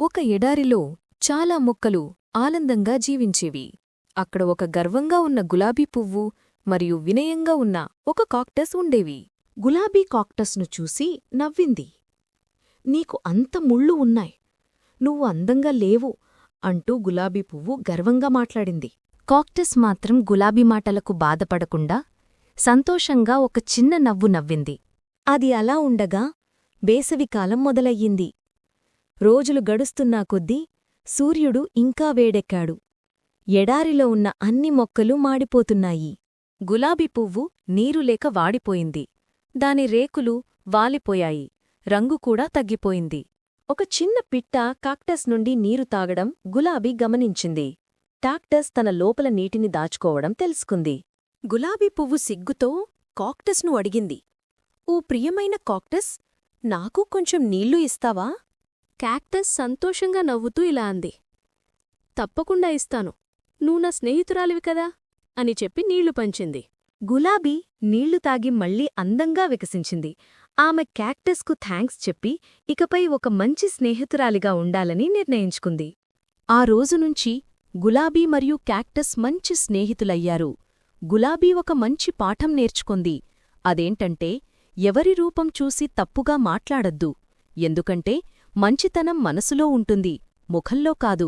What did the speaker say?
ఒక ఎడారిలో చాలా మొక్కలు ఆనందంగా జీవించేవి. అక్కడ ఒక గర్వంగా ఉన్న గులాబీ పువ్వు మరియు వినయంగా ఉన్న ఒక కాక్టస్ ఉండేవి. గులాబీ కాక్టస్ను చూసి నవ్వింది. నీకు అంత ముళ్ళు ఉన్నాయి. నువ్వు అందంగా లేవు అంటూ గులాబీ పువ్వు గర్వంగా మాట్లాడింది. కాక్టస్ మాత్రం గులాబీ మాటలకు బాధపడకుండా సంతోషంగా ఒక చిన్న నవ్వు నవ్వింది. అది అలా ఉండగా వేసవికాలం మొదలయ్యింది. రోజులు గడుస్తున్నా కొద్దీ సూర్యుడు ఇంకా వేడెక్కాడు. ఎడారిలో ఉన్న అన్ని మొక్కలు మాడిపోతున్నాయి. గులాబీ పువ్వు నీరులేక వాడిపోయింది. దాని రేకులు వాలిపోయాయి. రంగు కూడా తగ్గిపోయింది. ఒక చిన్న పిట్ట కాక్టస్ నుండి నీరు తాగడం గులాబీ గమనించింది. టాక్టస్ తన లోపల నీటిని దాచుకోవడం తెలుసుకుంది. గులాబీ పువ్వు సిగ్గుతో కాక్టస్ను అడిగింది. ఓ ప్రియమైన కాక్టస్ నాకు కొంచెం నీళ్ళు ఇస్తావా? క్యాక్టస్ సంతోషంగా నవ్వుతూ ఇలా అంది. తప్పకుండా ఇస్తాను. నువ్వు నా స్నేహితురాలివి కదా? అని చెప్పి నీళ్ళు పంచింది. గులాబీ నీళ్ళు తాగి మళ్ళీ అందంగా వికసించింది. ఆమె క్యాక్టస్కు థ్యాంక్స్ చెప్పి ఇకపై ఒక మంచి స్నేహితురాలిగా ఉండాలని నిర్ణయించుకుంది. ఆ రోజునుంచి గులాబీ మరియు క్యాక్టస్ మంచి స్నేహితులయ్యారు. గులాబీ ఒక మంచి పాఠం నేర్చుకుంది. అదేంటంటే ఎవరి రూపం చూసి తప్పుగా మాట్లాడద్దు. ఎందుకంటే మంచితనం మనసులో ఉంటుంది ముఖంలో కాదు.